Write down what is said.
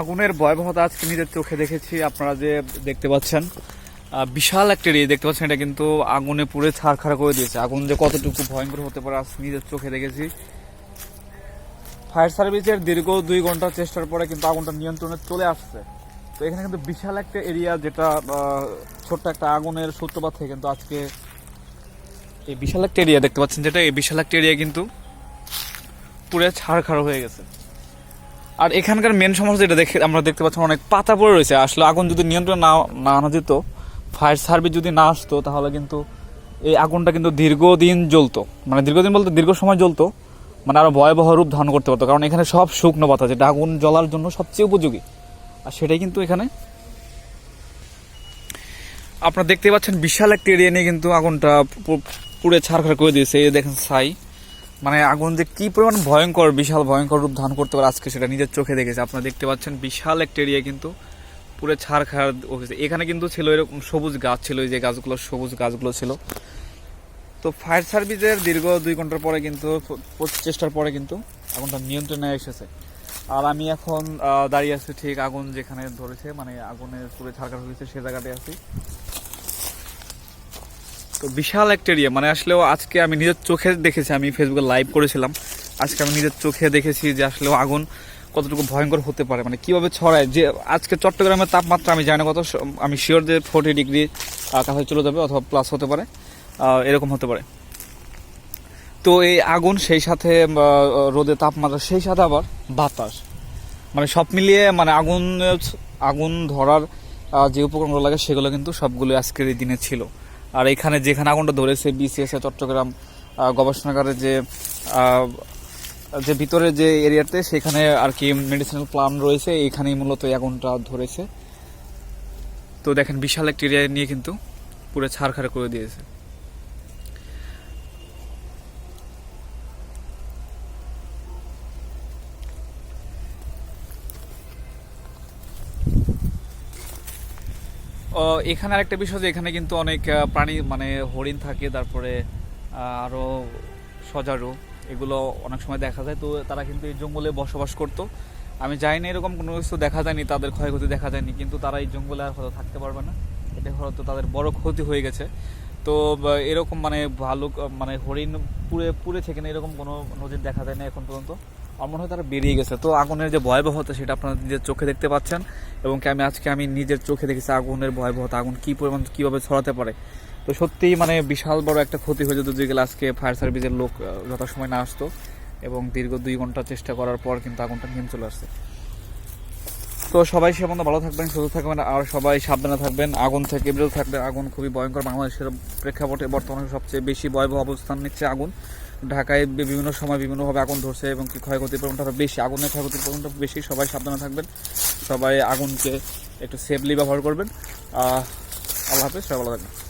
আগুনের ভয়াবহতা আজকে নিজের চোখে দেখেছি, আপনারা যে দেখতে পাচ্ছেন। বিশাল একটা এরিয়া দেখতে পাচ্ছেন এটা কিন্তু আগুনে পুড়ে ছাড়খাড়া করে দিয়েছে। আগুন যে কতটুকু ভয়ঙ্কর হতে পারে, আজ নিজের চোখে দেখেছি। ফায়ার সার্ভিসের দীর্ঘ দুই ঘণ্টার চেষ্টার পরে কিন্তু আগুনটা নিয়ন্ত্রণে চলে আসছে। তো এখানে কিন্তু বিশাল একটা এরিয়া যেটা ছোট্ট একটা আগুনের সূত্রপাত থেকে কিন্তু আজকে এই বিশাল একটা এরিয়া দেখতে পাচ্ছেন যেটা, এই বিশাল একটা এরিয়া কিন্তু পুরে ছাড়খাড় হয়ে গেছে। আর এখানকার মেন সমস্যা যেটা দেখে আমরা দেখতে পাচ্ছি, অনেক পাতা পড়ে রয়েছে। আসলে আগুন যদি নিয়ন্ত্রণ না না আনা যেত ফায়ার সার্ভিস যদি না আসতো, তাহলে কিন্তু এই আগুনটা কিন্তু দীর্ঘদিন জ্বলতো। মানে দীর্ঘদিন বলতে দীর্ঘ সময় জ্বলতো মানে আরও ভয়াবহ রূপ ধারণ করতে পারতো। কারণ এখানে সব শুকনো পাতা, যেটা আগুন জ্বলার জন্য সবচেয়ে উপযোগী। আর সেটাই কিন্তু এখানে আপনারা দেখতে পাচ্ছেন, বিশাল একটা এরিয়া নিয়ে কিন্তু আগুনটা পুড়ে ছাড়খাড় করে দিয়েছে। এই দেখেন ছাই। মানে আগুন যে কি পরিমাণ ভয়ঙ্কর, বিশাল ভয়ঙ্কর রূপ ধারণ করতে পারে আজকে সেটা নিজের চোখে দেখেছে। আপনারা দেখতে পাচ্ছেন বিশাল একটা এরিয়া কিন্তু পুরো ছাড় খাড় হয়েছে। এখানে কিন্তু ছিল এরকম সবুজ গাছ ছিল যে গাছগুলো সবুজ গাছগুলো ছিল। তো ফায়ার সার্ভিসের দীর্ঘ দুই ঘণ্টার পরে কিন্তু চেষ্টার পরে কিন্তু আগুনটা নিয়ন্ত্রণে এসেছে। আর আমি এখন দাঁড়িয়ে আছি ঠিক আগুন যেখানে ধরেছে মানে আগুনের পুরো ছাড়খাড় হয়েছে সে জায়গাটায় আছি। তো বিশাল একটা এরিয়া মানে আসলেও আজকে আমি নিজের চোখে দেখেছি, আমি ফেসবুকে লাইভ করেছিলাম। আজকে আমি নিজের চোখে দেখেছি যে আসলেও আগুন কতটুকু ভয়ঙ্কর হতে পারে। মানে কীভাবে ছড়ায়, যে আজকে চট্টগ্রামের তাপমাত্রা আমি জানি না কত, আমি শিওর যে ফোর্টি ডিগ্রি কাছে চলে যাবে অথবা প্লাস হতে পারে এরকম হতে পারে। তো এই আগুন সেই সাথে রোদে তাপমাত্রা, সেই সাথে আবার বাতাস। মানে সব মিলিয়ে মানে আগুন আগুন ধরার যে উপকরণগুলো লাগে সেগুলো কিন্তু সবগুলো আজকের এই দিনে ছিল। আর এখানে যেখানে আগুনটা ধরেছে বিসিএসএ চট্টগ্রাম গবেষণাগারের যে যে ভিতরে যে এরিয়াতে, সেখানে আর কি মেডিসিনাল প্লান্ট রয়েছে। এখানেই মূলত আগুনটা ধরেছে। তো দেখেন, বিশাল একটা এরিয়া নিয়ে কিন্তু পুরো ছাড়খাড় করে দিয়েছে। এখানে আরেকটা বিষয় যে এখানে কিন্তু অনেক প্রাণী মানে হরিণ থাকে তারপরে আরও সজারু এগুলো অনেক সময় দেখা যায়। তো তারা কিন্তু এই জঙ্গলে বসবাস করতো। আমি জানি না এরকম কোনো কিছু দেখা যায়নি তাদের ক্ষয়ক্ষতি দেখা যায়নি কিন্তু তারা এই জঙ্গলে আর হয়তো থাকতে পারবে না। এটা হয়তো তাদের বড় ক্ষতি হয়ে গেছে। তো এরকম মানে আহ, মানে হরিণ পুড়ে পুড়ে থেকে না এরকম কোনো নজির দেখা যায় না এখন পর্যন্ত। আমার মনে হয় তারা বেরিয়ে গেছে। তো আগুনের যে ভয়াবহতা সেটা আপনারা নিজের চোখে দেখতে পাচ্ছেন। এবং কি আমি আজকে আমি নিজের চোখে দেখেছি আগুনের ভয়াবহতা, আগুন কি পরিমাণ, কীভাবে ছড়াতে পারে। তো সত্যিই মানে বিশাল বড় একটা ক্ষতি হয়ে যেত যেগুলো আজকে ফায়ার সার্ভিসের লোক যথাসময় না আসতো এবং দীর্ঘ দুই ঘণ্টা চেষ্টা করার পর কিন্তু আগুনটা নিয়ে চলে আসছে। তো সবাই সে মতো ভালো থাকবেন, সুস্থ থাকবেন, আর সবাই সাবধানে থাকবেন, আগুন থেকে বিরত থাকবেন। আগুন খুবই ভয়ঙ্কর, বাংলাদেশের প্রেক্ষাপটে বর্তমানে সবচেয়ে বেশি ভয়াবহ অবস্থান নিচ্ছে আগুন। ঢাকায় বিভিন্ন সময় বিভিন্নভাবে আগুন ধরছে এবং কি ক্ষয়ক্ষতির পরিমাণটা বেশি। আগুনের ক্ষয়ক্ষতির পরিমাণটা বেশি, সবাই সাবধানে থাকবেন। সবাই আগুনকে একটু সেফলি ব্যবহার করবেন। আল্লাহ হাফেজ, সবাই ভালো থাকবেন।